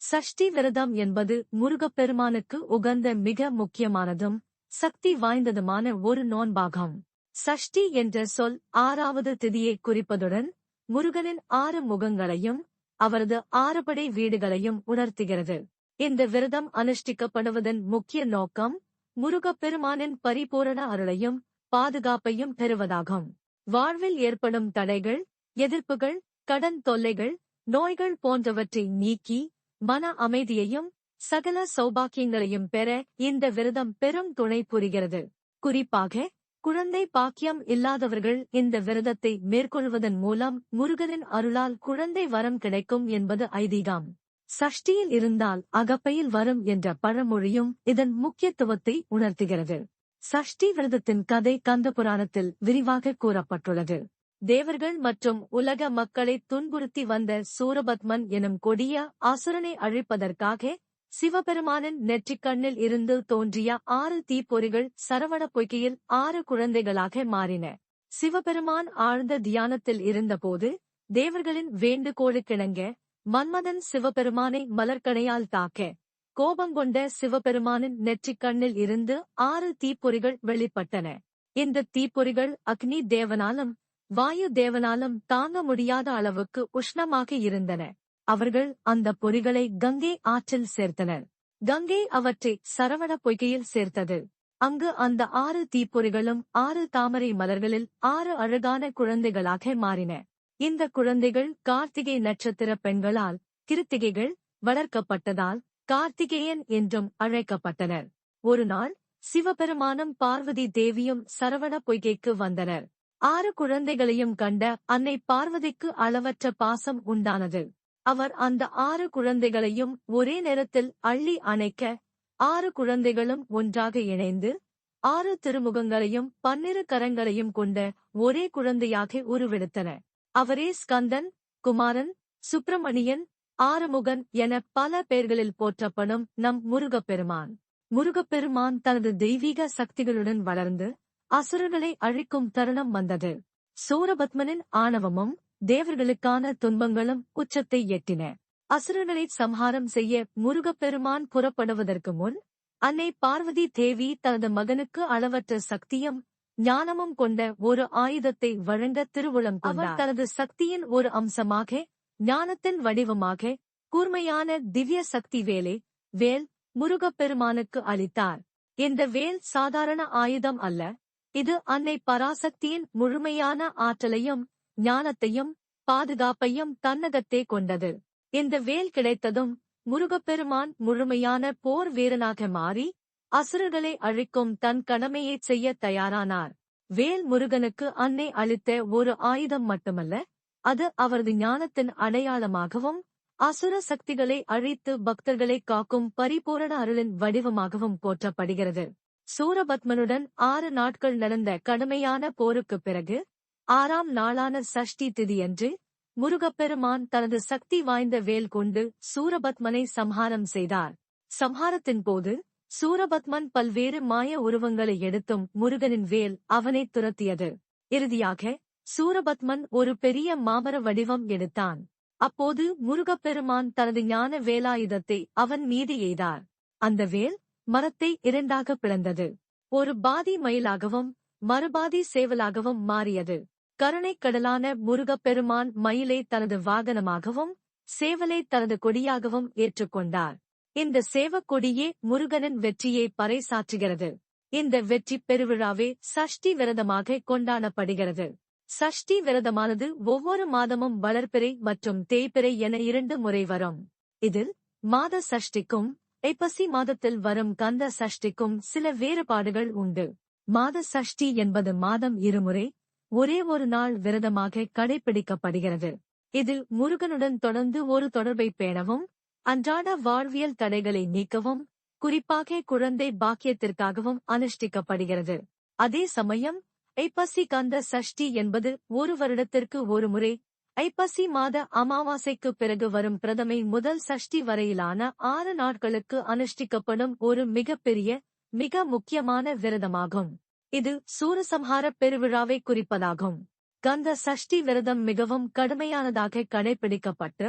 சஷ்டி விரதம் என்பது முருகப்பெருமானுக்கு உகந்த மிக முக்கியமானதும் சக்தி வாய்ந்ததுமான ஒரு நோன்பாகும். சஷ்டி என்ற சொல் ஆறாவது திதியை குறிப்பதுடன் முருகனின் ஆறு முகங்களையும் அவரது ஆறுபடை வீடுகளையும் உணர்த்துகிறது. இந்த விரதம் அனுஷ்டிக்கப்படுவதன் முக்கிய நோக்கம் முருகப்பெருமானின் பரிபூரண அருளையும் பாதுகாப்பையும் பெறுவதாகும். வாழ்வில் ஏற்படும் தடைகள் எதிர்ப்புகள் கடன் தொல்லைகள் நோய்கள் போன்றவற்றை நீக்கி மன அமைதியையும் சகல சௌபாக்கியங்களையும் பெற இந்த விரதம் பெரும் துணை புரிகிறது. குறிப்பாக குழந்தை பாக்கியம் இல்லாதவர்கள் இந்த விரதத்தை மேற்கொள்வதன் மூலம் முருகனின் அருளால் குழந்தை வரம் கிடைக்கும் என்பது ஐதீகம். சஷ்டியில் இருந்தால் அகப்பையில் வரும் என்ற பழமொழியும் இதன் முக்கியத்துவத்தை உணர்த்துகிறது. சஷ்டி விரதத்தின் கதை கந்த புராணத்தில் விரிவாக கூறப்பட்டுள்ளது. தேவர்கள் மற்றும் உலக மக்களை துன்புறுத்தி வந்த சூரபத்மன் எனும் கொடிய அசுரனை அழிப்பதற்காக சிவபெருமானின் நெற்றிக்கண்ணில் இருந்து தோன்றிய ஆறு தீப்பொறிகள் சரவண பொய்கையில் ஆறு குழந்தைகளாக மாறின. சிவபெருமான் ஆழ்ந்த தியானத்தில் இருந்தபோது தேவர்களின் வேண்டுகோளுக்கிணங்க மன்மதன் சிவபெருமானை மலர்கணையால் தாக்க கோபங்கொண்ட சிவபெருமானின் நெற்றிக்கண்ணில் இருந்து ஆறு தீப்பொறிகள் வெளிப்பட்டன. இந்த தீப்பொறிகள் அக்னி தேவனாலும் வாயு தேவனாலும் தாங்க முடியாத அளவுக்கு உஷ்ணமாக இருந்தன. அவர்கள் அந்த பொறிகளை கங்கை ஆற்றில் சேர்த்தனர். கங்கை அவற்றை சரவண பொய்கையில் சேர்த்தது. அங்கு அந்த ஆறு தீப்பொறிகளும் ஆறு தாமரை மலர்களில் ஆறு அழகான குழந்தைகளாக மாறின. இந்த குழந்தைகள் கார்த்திகை நட்சத்திர பெண்களால் கிருத்திகைகள் வளர்க்கப்பட்டதால் கார்த்திகேயன் என்றும் அழைக்கப்பட்டனர். ஒருநாள் சிவபெருமானும் பார்வதி தேவியும் சரவண பொய்கைக்கு வந்தனர். ஆறு குழந்தைகளையும் கண்ட அன்னை பார்வதிக்கு அளவற்ற பாசம் உண்டானது. அவர் அந்த ஆறு குழந்தைகளையும் ஒரே நேரத்தில் அள்ளி அணைக்க ஆறு குழந்தைகளும் ஒன்றாக இணைந்து ஆறு திருமுகங்களையும் பன்னிரு கரங்களையும் கொண்ட ஒரே குழந்தையாக உருவெடுத்தன. அவரே ஸ்கந்தன் குமாரன் சுப்பிரமணியன் ஆறுமுகன் என பல பெயர்களில் போற்றப்படும் நம் முருகப்பெருமான். முருகப்பெருமான் தனது தெய்வீக சக்திகளுடன் வளர்ந்து அசுரர்களை அழிக்கும் தருணம் வந்தது. சூரபத்மனின் ஆணவமும் தேவர்களுக்கான துன்பங்களும் உச்சத்தை எட்டின. அசுரர்களை சம்ஹாரம் செய்ய முருகப்பெருமான் புறப்படுவதற்கு முன் அன்னை பார்வதி தேவி தனது மகனுக்கு அளவற்ற சக்தியும் ஞானமும் கொண்ட ஒரு ஆயுதத்தை வழங்க திருவுளம் அவர் தனது சக்தியின் ஒரு அம்சமாக ஞானத்தின் வடிவமாக கூர்மையான திவ்ய சக்தி வேலை வேல் முருகப்பெருமானுக்கு அளித்தார். இந்த வேல் சாதாரண ஆயுதம் அல்ல இது அன்னை பராசக்தியின் முழுமையான ஆற்றலையும் ஞானத்தையும் பாதுகாப்பையும் தன்னகத்தே கொண்டது. இந்த வேல் கிடைத்ததும் முருகப்பெருமான் முழுமையான போர் வீரனாக மாறி அசுரர்களை அழிக்கும் தன் கடமையை செய்ய தயாரானார். வேல் முருகனுக்கு அன்னை அளித்த ஒரு ஆயுதம் மட்டுமல்ல அது அவரது ஞானத்தின் அடையாளமாகவும் அசுர சக்திகளை அழித்து பக்தர்களை காக்கும் பரிபூரண அருளின் வடிவமாகவும் போற்றப்படுகிறது. சூரபத்மனுடன் ஆறு நாட்கள் நடந்த கடுமையான போருக்குப் பிறகு ஆறாம் நாளான சஷ்டி திதியன்று முருகப்பெருமான் தனது சக்தி வாய்ந்த வேல் கொண்டு சூரபத்மனை சம்ஹாரம் செய்தார். சம்ஹாரத்தின் போது சூரபத்மன் பல்வேறு மாய உருவங்களை எடுத்தும் முருகனின் வேல் அவனை துரத்தியது. இறுதியாக சூரபத்மன் ஒரு பெரிய மாமர வடிவம் எடுத்தான். அப்போது முருகப்பெருமான் தனது ஞான வேலாயுதத்தை அவன் மீது எய்தார். அந்த வேல் மரத்தை இரண்டாக பிளந்தது. ஒரு பாதி மயிலாகவும் மறுபாதி சேவலாகவும் மாறியது. கருணைக் கடலான முருகப்பெருமான் மயிலை தனது வாகனமாகவும் சேவலை தனது கொடியாகவும் ஏற்றுக்கொண்டார் இந்த சேவக்கொடியே முருகனின் வெற்றியை பறைசாற்றுகிறது. இந்த வெற்றி பெருவிழாவே சஷ்டி விரதமாக கொண்டாடப்படுகிறது. சஷ்டி விரதமானது ஒவ்வொரு மாதமும் வளர்பிறை மற்றும் தேய்பிறை என இரண்டு முறை வரும். இதில் மாத சஷ்டிக்கும் ஐப்பசி மாதத்தில் வரும் கந்த சஷ்டிக்கும் சில வேறுபாடுகள் உண்டு. மாத சஷ்டி என்பது மாதம் இருமுறை ஒரே ஒரு நாள் விரதமாக கடைபிடிக்கப்படுகிறது. இதில் முருகனுடன் தொடர்ந்து ஒரு தொடர்பை பேணவும் அன்றாட வாழ்வியல் தடைகளை நீக்கவும் குறிப்பாக குழந்தை பாக்கியத்திற்காகவும் அனுஷ்டிக்கப்படுகிறது. அதே சமயம் ஐப்பசி கந்த சஷ்டி என்பது ஒரு வருடத்திற்கு ஒரு முறை ஐப்பசி மாத அமாவாசைக்கு பிறகு வரும் பிரதமை முதல் சஷ்டி வரையிலான ஆறு நாட்களுக்கு அனுஷ்டிக்கப்படும் ஒரு மிகப்பெரிய மிக முக்கியமான விரதமாகும். இது சூரசம்ஹார பெருவிழாவை குறிப்பதாகும். கந்த சஷ்டி விரதம் மிகவும் கடுமையானதாக கடைபிடிக்கப்பட்டு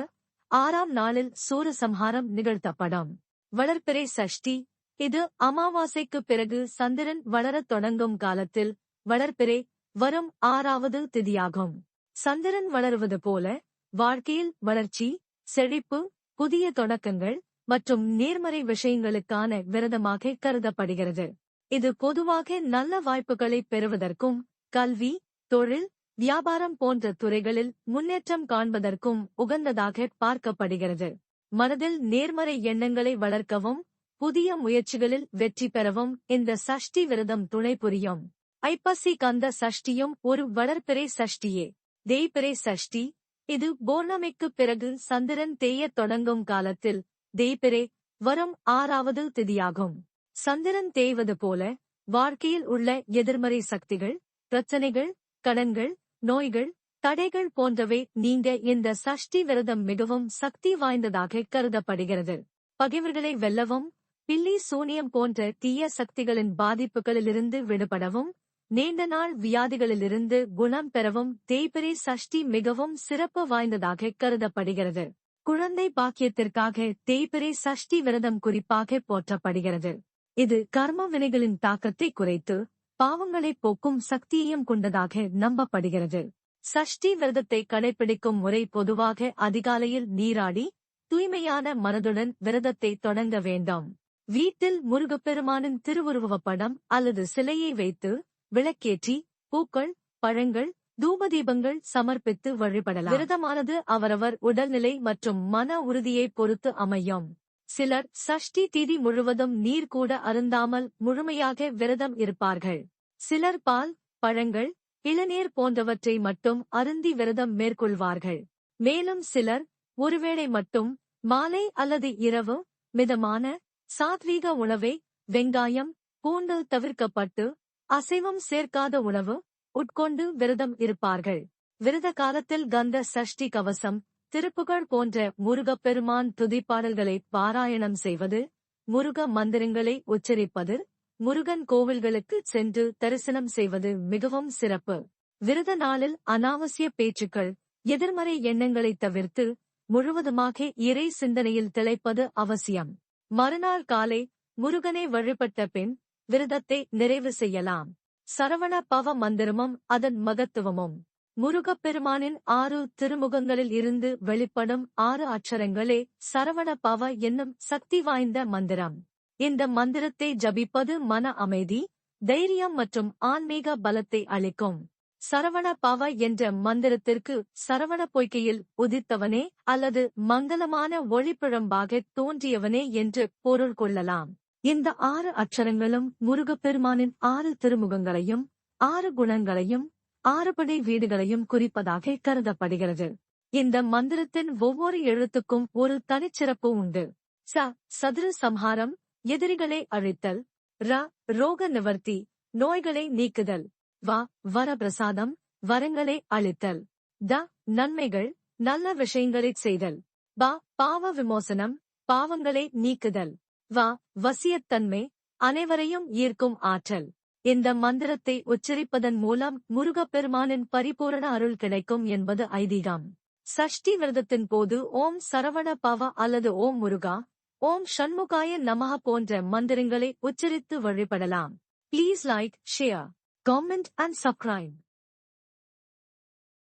ஆறாம் நாளில் சூரசம்ஹாரம் நிகழ்த்தப்படும். வளர்ப்பிறை சஷ்டி இது அமாவாசைக்கு பிறகு சந்திரன் வளரத் தொடங்கும் காலத்தில் வளர்ப்பிறை வரும் ஆறாவது திதியாகும். சந்திரன் வளருவது போல வாழ்க்கையில் வளர்ச்சி செழிப்பு புதிய தொடக்கங்கள் மற்றும் நேர்மறை விஷயங்களுக்கான விரதமாக கருதப்படுகிறது. இது பொதுவாக நல்ல வாய்ப்புகளை பெறுவதற்கும் கல்வி தொழில் வியாபாரம் போன்ற துறைகளில் முன்னேற்றம் காண்பதற்கும் உகந்ததாக பார்க்கப்படுகிறது. மனதில் நேர்மறை எண்ணங்களை வளர்க்கவும் புதிய முயற்சிகளில் வெற்றி பெறவும் இந்த சஷ்டி விரதம் துணை புரியும். ஐப்பசி கந்த சஷ்டியும் ஒரு வளர்ப்பிறை சஷ்டியே. தேய்பிறை சஷ்டி. இது பௌர்ணமிக்கு பிறகு சந்திரன் தேயத் தொடங்கும் காலத்தில் தேய்பிறை வரும் ஆறாவது திதியாகும். சந்திரன் தேய்வது போல வாழ்க்கையில் உள்ள எதிர்மறை சக்திகள் பிரச்சனைகள் கடன்கள் நோய்கள் தடைகள் போன்றவை நீங்க இந்த சஷ்டி விரதம் மிகவும் சக்தி வாய்ந்ததாக கருதப்படுகிறது. பகைவர்களை வெல்லவும் பில்லி சூனியம் போன்ற தீய சக்திகளின் பாதிப்புகளிலிருந்து விடுபடவும் நீண்ட நாள் வியாதிகளிலிருந்து குணம் பெறவும் தேய்பிரை சஷ்டி மிகவும் சிறப்பு வாய்ந்ததாக கருதப்படுகிறது. குழந்தை பாக்கியத்திற்காக தேய்பிரை சஷ்டி விரதம் குறிப்பாக போற்றப்படுகிறது. இது கர்ம வினைகளின் தாக்கத்தை குறைத்து பாவங்களை போக்கும் சக்தியையும் கொண்டதாக நம்பப்படுகிறது. சஷ்டி விரதத்தை கடைபிடிக்கும் முறை பொதுவாக அதிகாலையில் நீராடி தூய்மையான மனதுடன் விரதத்தை தொடங்க வேண்டாம். வீட்டில் முருகப்பெருமானின் திருவுருவ படம் அல்லது சிலையை வைத்து விளக்கேற்றி பூக்கள் பழங்கள் தூபதீபங்கள் சமர்ப்பித்து வழிபடலாம். விரதமானது அவரவர் உடல்நிலை மற்றும் மன உறுதியை பொறுத்து அமையும். சிலர் சஷ்டி திதி முழுவதும் நீர் கூட அருந்தாமல் முழுமையாக விரதம் இருப்பார்கள். சிலர் பால் பழங்கள் இளநீர் போன்றவற்றை மட்டும் அருந்தி விரதம் மேற்கொள்வார்கள். மேலும் சிலர் ஒருவேளை மட்டும் மாலை அல்லது இரவு மிதமான சாத்வீக உணவை வெங்காயம் பூண்டு தவிர்க்கப்பட்டு அசைவம் சேர்க்காத உணவு உட்கொண்டு விரதம் இருப்பார்கள். விரத காலத்தில் கந்த சஷ்டி கவசம் திருப்புகழ் போன்ற முருகப்பெருமான் துதிப்பாடல்களை பாராயணம் செய்வது முருக மந்திரங்களை உச்சரிப்பது முருகன் கோவில்களுக்கு சென்று தரிசனம் செய்வது மிகவும் சிறப்பு. விரத நாளில் அனாவசிய பேச்சுக்கள் எதிர்மறை எண்ணங்களை தவிர்த்து முழுவதுமாக இறை சிந்தனையில் திளைப்பது அவசியம். மறுநாள் காலை முருகனை வழிபட்ட பின் விரதத்தை நிறைவு செய்யலாம். சரவண பவ மந்திரமும் அதன் மகத்துவமும். முருகப்பெருமானின் ஆறு திருமுகங்களில் இருந்து வெளிப்படும் ஆறு அச்சரங்களே சரவண பவ என்னும் சக்தி வாய்ந்த மந்திரம். இந்த மந்திரத்தை ஜபிப்பது மன அமைதி தைரியம் மற்றும் ஆன்மீக பலத்தை அளிக்கும். சரவண பவ என்ற மந்திரத்திற்கு சரவண பொய்கையில் உதித்தவனே அல்லது மங்களமான ஒளிப்பிழம்பாக தோன்றியவனே என்று பொருள் கொள்ளலாம். இந்த ஆறு அச்சரங்களும் முருகப்பெருமானின் ஆறு திருமுகங்களையும் ஆறு குணங்களையும் ஆறுபடை வீடுகளையும் குறிப்பதாக கருதப்படுகிறது. இந்த மந்திரத்தின் ஒவ்வொரு எழுத்துக்கும் ஒரு தனிச்சிறப்பு உண்டு. ச சதுர சம்ஹாரம் எதிரிகளை அழித்தல். ர ரோக நிவர்த்தி நோய்களை நீக்குதல். வ வரப்பிரசாதம் வரங்களை அழித்தல். த நன்மைகள் நல்ல விஷயங்களைச் செய்தல். ப பாவ விமோசனம் பாவங்களை நீக்குதல். வா வசியத்தன்மை அனைவரையும் ஈர்க்கும் ஆற்றல். இந்த மந்திரத்தை உச்சரிப்பதன் மூலம் முருகப்பெருமானின் பரிபூரண அருள் கிடைக்கும் என்பது ஐதீகம். சஷ்டி விரதத்தின் போது ஓம் சரவண பவ அல்லது ஓம் முருகா ஓம் ஷண்முகாய நமஹ போன்ற மந்திரங்களை உச்சரித்து வழிபடலாம். Please like share comment and subscribe